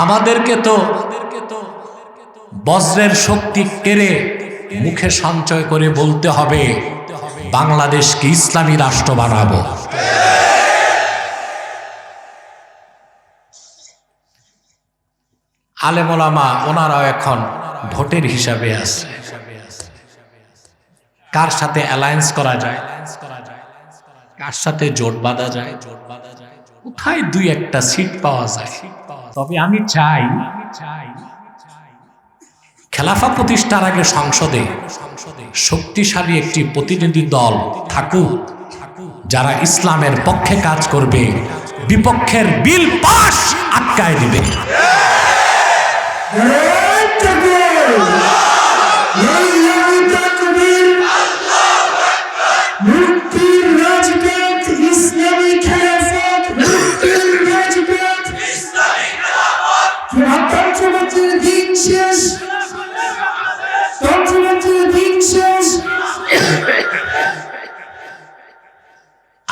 আমাদেরকে তো বজ্রের শক্তি কেড়ে মুখে সঞ্চয় করে বলতে হবে, বাংলাদেশকে ইসলামী রাষ্ট্র বানাবো। আলেমোলামা ওনারাও এখন ভোটের হিসাবে আছে। কার সাথে অ্যালায়েন্স করা যায়? কার সাথে জোট বাঁধা যায়? জোট বাঁধা যায় কোথায় দুই একটা সিট পাওয়া যায়? তবে আমি চাই, খেলাফা প্রতিষ্ঠার আগে সংসদে সংসদে শক্তিশালী একটি প্রতিনিধি দল থাকুক, যারা ইসলামের পক্ষে কাজ করবে, বিপক্ষের বিল পাশ আটকায় দিবে।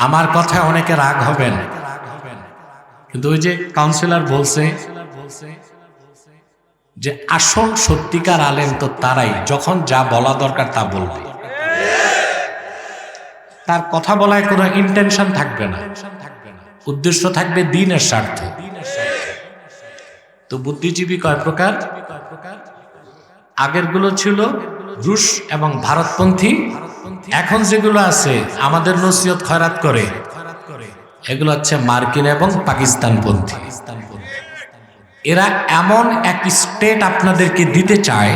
আমার কথায় অনেকে রাগ হবেন। কিন্তু ওই যে কাউন্সিলর বলছে যে আসল সত্যিকার আলেম তো তারাই, যখন যা বলা দরকার তা বলবে। তার কথা বলায় কোনো ইন্টেনশন থাকবে না। উদ্দেশ্য থাকবে দিনের স্বার্থ। তো বুদ্ধিজীবী কয় প্রকার? আগেরগুলো ছিল রুশ এবং ভারতপন্থী। এখন যেগুলো আছে, আমাদের নসিহত খয়রাত করে। এগুলো হচ্ছে মার্কিন এবং পাকিস্তানপন্থী। এরা এমন এক স্টেট আপনাদেরকে দিতে চায়,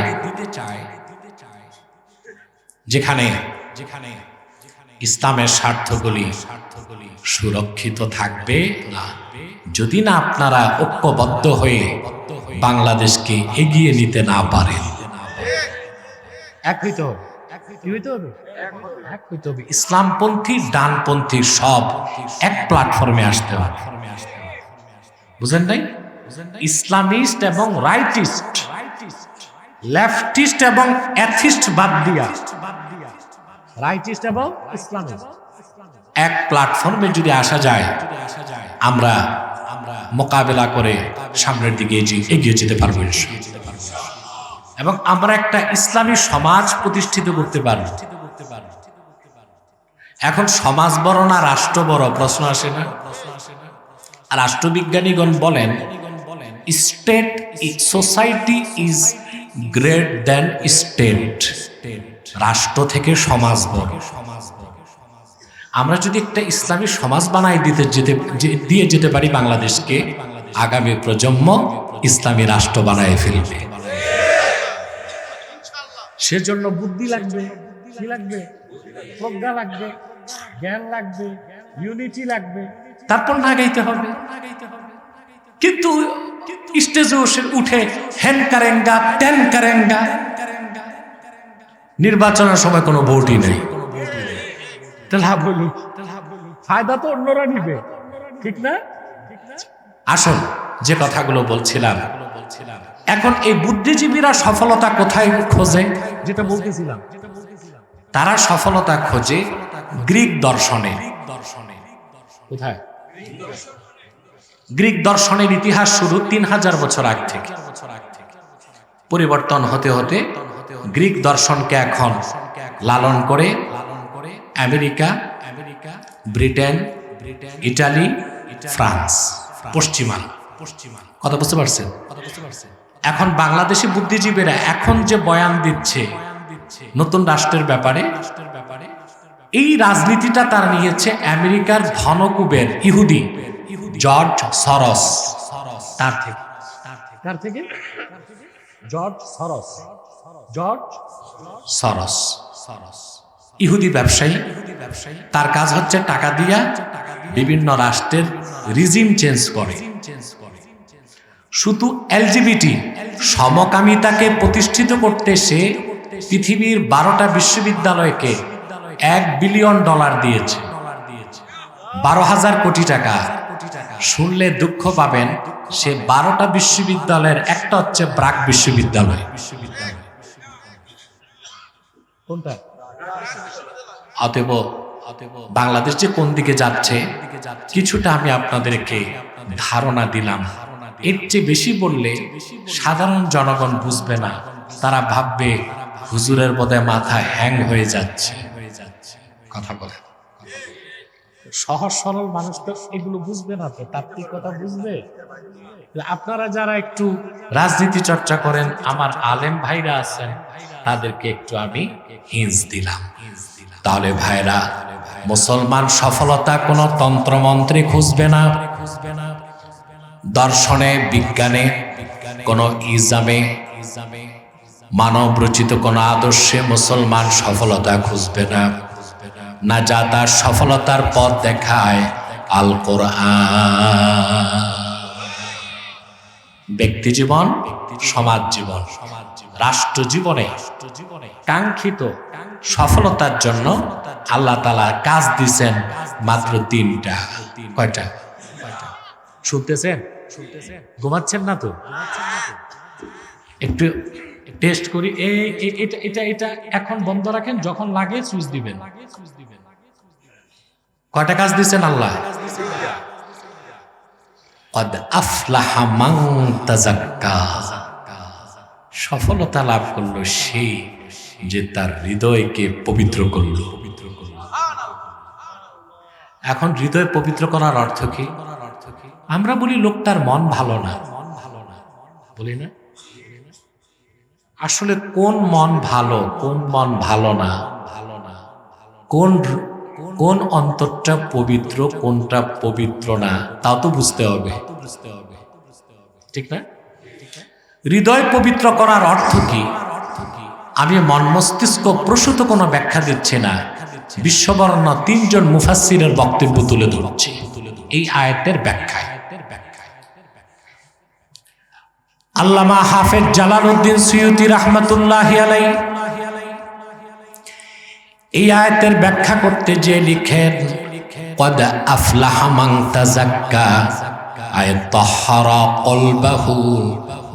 যেখানে যেখানে ইসলামের স্বার্থগুলি স্বার্থগুলি সুরক্ষিত থাকবে না। যদি না আপনারা ঐক্যবদ্ধ হয়ে বাংলাদেশকে এগিয়ে নিতে না পারেন। এক হইতে হবে কি হইতে হবে? এক হইতে হবে। ইসলামপন্থী ডানপন্থী সব এক প্ল্যাটফর্মে আসতে হবে। বুঝেন নাই? ইসলামিস্ট এবং রাইটিস্ট লেফটিস্ট এবং অ্যাথিস্ট বাদ দিয়া। রাইটিস্ট এবং ইসলামিস্ট। এক প্ল্যাটফর্মে যদি আসা যায় আমরা আমরা মোকাবেলা করে সামনের দিকে এগিয়ে- যেতে পারব। এবং আমরা একটা ইসলামী সমাজ প্রতিষ্ঠিত করতে পারব এখন সমাজ বড় না রাষ্ট্র বড়? প্রশ্ন আসে না? রাষ্ট্রবিজ্ঞানীগণ বলেন, state society is great than state. রাষ্ট্র থেকে সমাজ বড়। আমরা যদি একটা ইসলামী সমাজ বানাই দিতে যেতে দিয়ে যেতে পারি বাংলাদেশকে, আগামী প্রজন্ম ইসলামী রাষ্ট্র বানায় ফেলবে। সেজন্য বুদ্ধি লাগবে কি লাগবে প্রজ্ঞা লাগবে জ্ঞান লাগবে ইউনিটি লাগবে। তারপর না গাইতে হবে। কিন্তু স্টেজে উঠে- উঠে হ্যান কারেঙ্গা টেন কারেঙ্গা। নির্বাচনের সময় কোনো ভোটই নেই। লাভ ফায়দা তো অন্যরা নিবে। ঠিক না? আসুন যে কথাগুলো বলছিলাম বলছিলাম এখন এই বুদ্ধিজীবীরা সফলতা কোথায় খোঁজে? যেটা বলতেছিলাম। তারা সফলতা খোঁজে গ্রিক দর্শনে। কোথায়? গ্রিক দর্শনের ইতিহাস শুরু তিন হাজার বছর আগ থেকে। পরিবর্তন হতে হতে গ্রিক দর্শনকে এখন লালন করে America America Britain Italy France পশ্চিমা। পশ্চিমা কথা বুঝতে পারছেন কথা বুঝতে পারছেন? এখন বাংলাদেশি বুদ্ধিজীবীরা এখন যে বয়ান দিচ্ছে নতুন রাষ্ট্রের ব্যাপারে, এই রাজনীতিটা তারা নিয়েছে আমেরিকার ধনকুবের ইহুদি, জর্জ সরস। তার থেকে। তার সরস জর্জ সরস। সরস। ইহুদি ব্যবসায়ী, তার কাজ হচ্ছে টাকা দিয়া বিভিন্ন রাষ্ট্রের রিজিম চেঞ্জ করে। শুধু এলজিবিটি সমকামিতাকে প্রতিষ্ঠিত করতে সে পৃথিবীর বারোটা বিশ্ববিদ্যালয়কে এক বিলিয়ন ডলার দিয়েছে। বারো হাজার কোটি টাকা। শুনলে দুঃখ পাবেন, সে বারোটা বিশ্ববিদ্যালয়ের একটা হচ্ছে ব্রাক বিশ্ববিদ্যালয়। অতএব বাংলাদেশ যে কোন দিকে যাচ্ছে, কিছুটা আমি আপনাদেরকে ধারণা দিলাম। এর চেয়ে বেশি বললে সাধারণ জনগণ বুঝবে না। তারা ভাববে হুজুরের বোধহয় মাথা হ্যাং হয়ে যাচ্ছে। কথা বলে। সহজ সরল মানুষ তো এগুলো বুঝবে না তো তাত্ত্বিকতা বুঝবে? আপনারা যারা একটু রাজনীতি চর্চা করেন আমার আলেম ভাইরা আছেন তাদেরকে একটু আমি হিন্স দিলাম। তাহলে ভাইরা মুসলমান সফলতা কোনো তন্ত্রমন্ত্রে খুঁজবে না খুঁজবে না। দর্শনে, বিজ্ঞানে, কোন ইজামে মানব রচিত কোন আদর্শে মুসলমান সফলতা খুঁজবে না। না যা তার সফলতার পথ দেখায় আল কোরআন ব্যক্তি জীবন, সমাজ জীবন, রাষ্ট্র জীবনে কাঙ্ক্ষিত সফলতার জন্য আল্লাহ তালা কাজ দিছেন মাত্র তিনটা। কয়টা? শুনতেছেন? ঘুমাচ্ছেন না তো? একটু টেস্ট করি। এটা এটা এটা এখন বন্ধ রাখেন, যখন লাগে সুইচ দিবেন। কয়টা কাজ দিছেন আল্লাহ? সফলতা লাভ করল সেই যে তার হৃদয়কে পবিত্র করল পবিত্র করল। এখন হৃদয় পবিত্র করার অর্থ কি? আমরা বলি লোকটার মন ভালো না। মন ভালো না বলি না? আসলে কোন মন ভালো, কোন মন ভালো না? ভালো না কোন কোন অন্তরটা পবিত্র, কোনটা পবিত্র না? তাও তো বুঝতে হবে। ঠিক না? হৃদয় পবিত্র করার অর্থ কি? আমি মন মস্তিষ্ক প্রসূত কোনো ব্যাখ্যা দিচ্ছি না। বিশ্ববর্ণ তিনজন মুফাসসিরের বক্তব্য তুলে ধরছি। এই আয়াতের ব্যাখ্যায়। আল্লামা হাফেজ জালালউদ্দিন সুয়ুতি রহমতুল্লাহ আলাই এই আয়াতের ব্যাখ্যা করতে যে লিখেন, কদ আফলাহা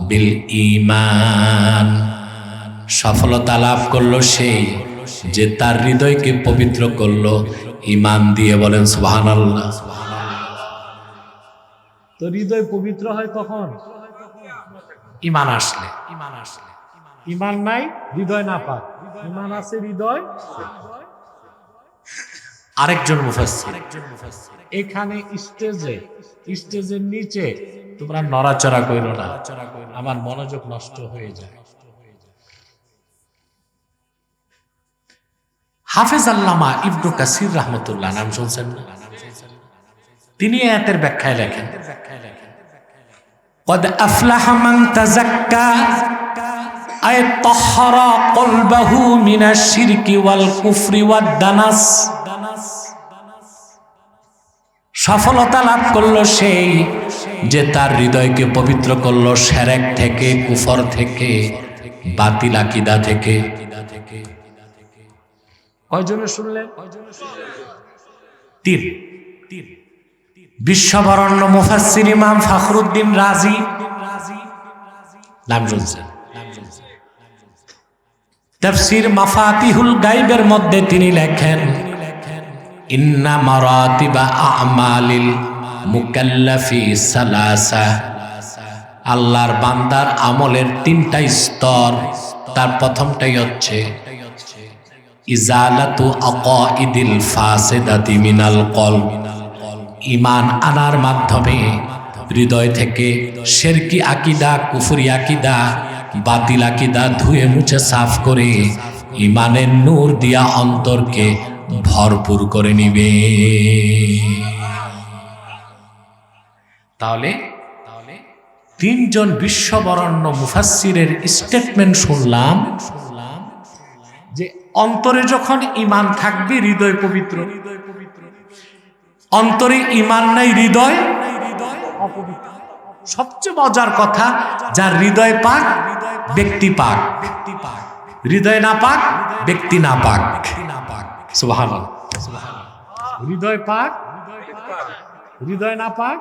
বিল ঈমান। সফলতা লাভ করল সেই যে তার হৃদয়কে পবিত্র করল ইমান দিয়ে বলেন, সুবহানাল্লাহ। তো হৃদয় পবিত্র হয় কখন? ইমান আসলে ইমান আসলে ইমান নাই হৃদয় না পাক ইমান আছে হৃদয়? আরেকজন মুফাসসির। এখানে স্টেজে স্টেজের নিচে তোমরা নড়াচড়া কইরো না। আমার মনোযোগ নষ্ট হয়ে যায়। হাফেজ আল্লামা ইবনু কাসির রহমতুল্লাহ নাম শুনছেন তিনি এতের ব্যাখ্যায় লেখেন। قد أفلح من تزكى أي طهر قلبه من الشرك والكفر والدنس সফলতা লাভ করলো সেই যে তার হৃদয়কে পবিত্র করলো সেরেক থেকে কুফর থেকে বাতিল আকিদা থেকে কয়জনে শুনলেন তিন তিন বিশ্ববরণ্য মুফাসসির ইমাম ফখরুদ্দিন রাজি। নাম শুনছেন? তাফসীর মাফাতিহুল গাইবের মধ্যে তিনি লেখেন, ইন্না আমালিল মুকাল্লাফি সালাসা। আল্লাহর বান্দার আমলের তিনটা স্তর, তার প্রথমটাই হচ্ছে, ইজালাতু আকাইদিল ফাসিদাতি মিনাল কলব। ইমান আনার মাধ্যমে হৃদয় থেকে শেরকি আকিদা, কুফরি আকিদা, বাতিল আকিদা ধুয়ে মুছে সাফ করে ইমানের নূর দিয়া অন্তরকে ভরপুর করে নিবে। তাহলে তাহলে তিনজন বিশ্ববরণ্য মুফাসসিরের স্টেটমেন্ট শুনলাম শুনলাম যে অন্তরে যখন ইমান থাকবে, হৃদয় পবিত্র। হৃদয় অন্তরে ইমান নাই, হৃদয় সবচেয়ে মজার কথা, যার হৃদয় পাক, ব্যক্তি পাক। হৃদয় না পাক, ব্যক্তি না পাক। সুবহান হৃদয় পাক, হৃদয় না পাক,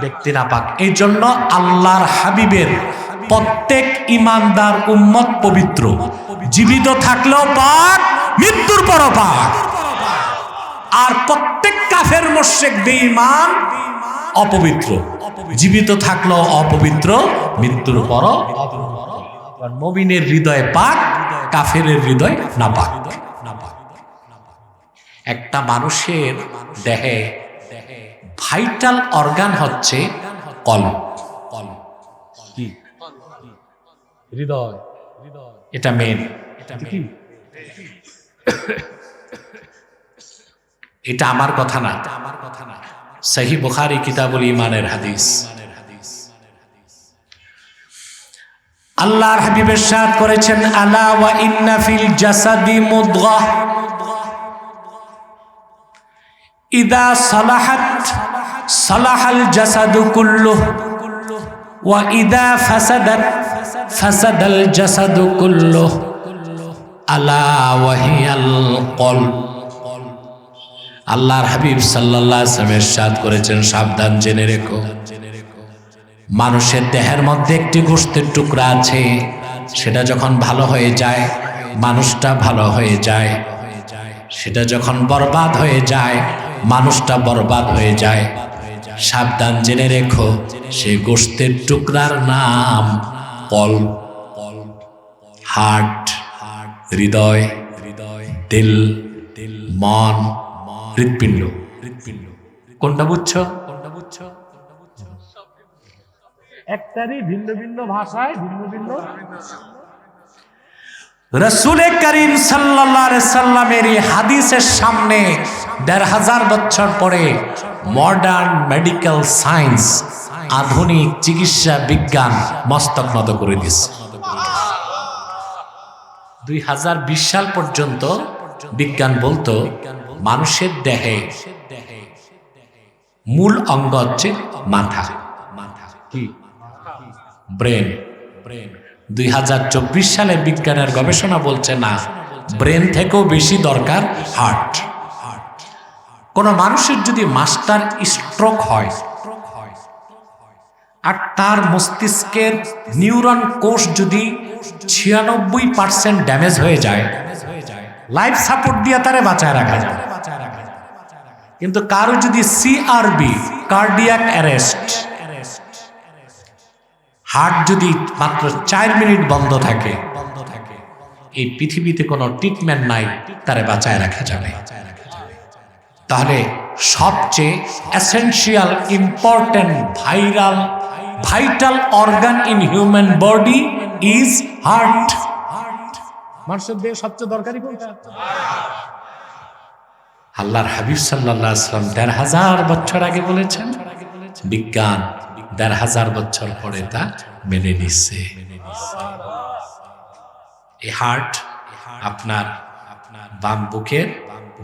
ব্যক্তি না পাক। এই জন্য আল্লাহর হাবিবের প্রত্যেক ইমানদার উম্মত পবিত্র। জীবিত থাকলেও পাক, মৃত্যুর পরও পাক। আর প্রত্যেক কাফের মোশেক বেঈমান অপবিত্র। জীবিত থাকল অপবিত্র, মৃত্যুর পরও মবিনের হৃদয় পাক কাফের হৃদয় না পাক একটা মানুষের দেহে ভাইটাল অর্গান হচ্ছে কল কি? হৃদয়। হৃদয় এটা মেন এটা এটা আমার কথা না। আমার কথা সহি বুখারি কিতাবুল ইমানের হাদিস। আল্লাহর হাবিবের সাথ করেছেন, আলা ওয়া ইন্না ফিল জাসাদি মুদগাহ ইদা সালাহাত, সালাহাল জাসাদু কুল্লুহ। ওয়া ইদা ফাসাদাত, ফাসাদাল জাসাদু কুল্লুহ। আলা ওয়াহিয়াল কলব। আল্লাহর হাবিব আলাইহি ওয়াসাল্লাম ইরশাদ করেছেন, সাবধান জেনে রেখো। মানুষের দেহের মধ্যে একটি গোশতের টুকরা আছে, সেটা যখন ভালো হয়ে যায়, মানুষটা ভালো হয়ে যায়। সেটা যখন বরবাদ হয়ে যায়, মানুষটা বরবাদ হয়ে যায়। সাবধান জেনে রেখো সেই গোশতের টুকরার নাম কল। হার্ট, হৃদয় হৃদয় দিল দিল, মন। হৃৎপিণ্ড। হৃৎপিণ্ড কোনটা বুঝছ? কোনটা বুঝছ একটারই ভিন্ন ভিন্ন ভাষায় ভিন্ন ভিন্ন। রসুলে করিম সাল্লাল্লাহু সাল্লামের এই হাদিসের সামনে দেড় হাজার বছর পরে মডার্ন মেডিকেল সায়েন্স আধুনিক চিকিৎসা বিজ্ঞান মস্তক নত করে দিচ্ছে দুই হাজার বিশ সাল পর্যন্ত বিজ্ঞান বলতো মানুষের দেহে মূল অঙ্গ হচ্ছে মাথা। Brain brain. দুই হাজার চব্বিশ সালে বিজ্ঞানের গবেষণা বলছে না, ব্রেন থেকেও বেশি দরকার হার্ট। কোন মানুষের যদি মাস্টার স্ট্রোক হয় আর তার মস্তিষ্কের নিউরন কোষ যদি ছিয়ানব্বই পার্সেন্ট ড্যামেজ হয়ে যায়, লাইফ সাপোর্ট দিয়ে তারে বাঁচায় রাখা যায় কিন্তু কারও যদি সিআরবি কার্ডিয়াক অ্যারেস্ট হার্ট যদি মাত্র চার মিনিট বন্ধ থাকে বন্ধ থাকে এই পৃথিবীতে কোনো ট্রিটমেন্ট নাই, তারে বাঁচায় রাখা যাবে। তাহলে সবচেয়ে essential important viral vital organ in human body is heart মানুষের দেহে সবচেয়ে দরকারি কোনটা? আল্লাহর হাবিব সাল্লাহ আসলাম দেড় হাজার বছর আগে বলেছেন, বিজ্ঞান দেড় হাজার বছর পরে তা মেনে নিচ্ছে। এই হার্ট আপনার আপনার বাম বুকের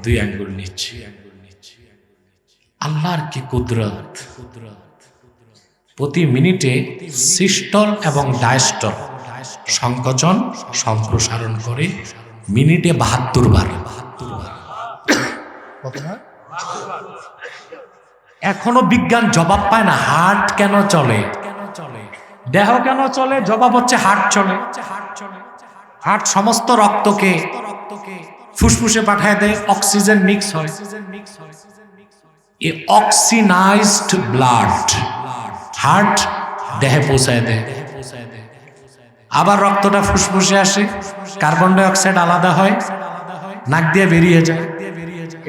দুই আঙ্গুল নিচ্ছে আল্লাহর কি কুদরত? প্রতি মিনিটে সিস্টল এবং ডায়স্টল সংকোচন, সম্প্রসারণ করে মিনিটে বাহাত্তর বার। এখনও বিজ্ঞান জবাব পায় না, হার্ট কেন চলে? দেহ কেন চলে? জবাব হচ্ছে হার্ট চলে। হার্ট সমস্ত রক্তকে ফুসফুসে পাঠায় দেয়, অক্সিজেন মিক্স হয়। অক্সিনাইজড ব্লাড হার্ট দেহে পৌঁছায় দেয়। আবার রক্তটা ফুসফুসে আসে, কার্বন ডাই অক্সাইড আলাদা হয়, নাক দিয়ে বেরিয়ে যায়।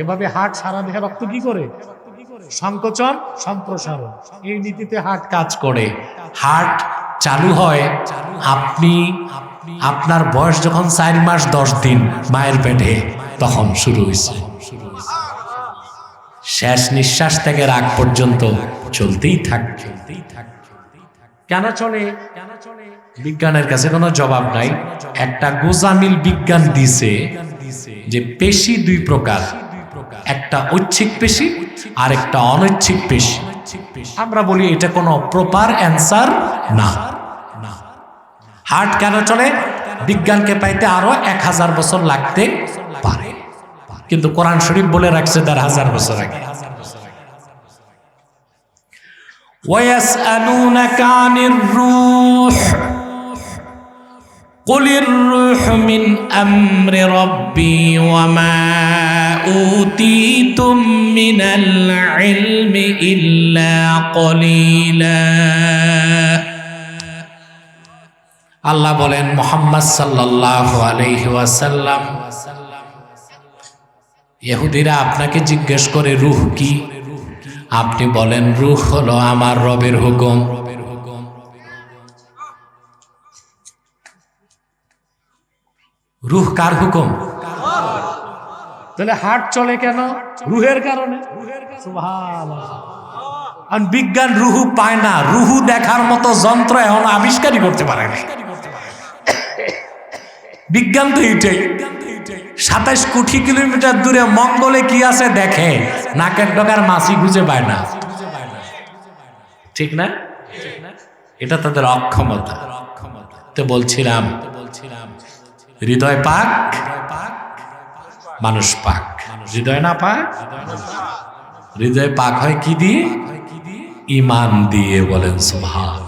এভাবে হার্ট সারা দেহে রক্ত কি করে? সংকোচন, সম্প্রসারণ। এই নীতিতে হাট কাজ করে। হার্ট চালু হয় আপনি, আপনার বয়স যখন চার মাস, দশ দিন মায়ের পেটে, তখন শুরু হয়েছে। শেষ নিঃশ্বাস থেকে রাগ পর্যন্ত চলতেই থাক। চলতেই থাক কেন চলে কেন চলে? বিজ্ঞানের কাছে কোনো জবাব নাই। একটা গোজামিল বিজ্ঞান দিছে যে পেশি দুই প্রকার। একটা ঐচ্ছিক পেশি আর একটা অনৈচ্ছিক পেশি আমরা বলি এটা কোনো প্রপার অ্যান্সার না হার্ট কেন চলে বিজ্ঞানকে পাইতে আরো এক হাজার বছর লাগতে পারে কিন্তু কোরআন শরীফ বলে রাখছে দেড় হাজার বছর আগে ويسألونك عن الروح قل الروح من أمر ربي وما أوتيتم من العلم إلا قليلا আল্লাহ বলেন মোহাম্মদ সাল্লাল্লাহু আলাইহি ওয়াসাল্লাম ইহুদিরা আপনাকে জিজ্ঞেস করে রূহ কি আপনি বলেন রূহ হলো আমার রবের হুকুম রূহ কার হুকুম তাহলে হার্ট চলে কেন? রুহের কারণে। আর বিজ্ঞান রুহু পায় না রুহু দেখার মতো যন্ত্র এখন আবিষ্কারই করতে পারে না। বিজ্ঞান তো এইটাই। সাতাইশ কোটি কিলোমিটার দূরে মঙ্গলে কি আছে দেখে নাকের ডকার মাছি খুঁজে পায় না। ঠিক না? এটা তাদের অক্ষমতা। তো বলছিলাম হৃদয় পাক মানুষ পাক। হৃদয় না পাক? হৃদয় পাক হয় কি দিয়ে? ইমান দিয়ে বলেন সুভাষ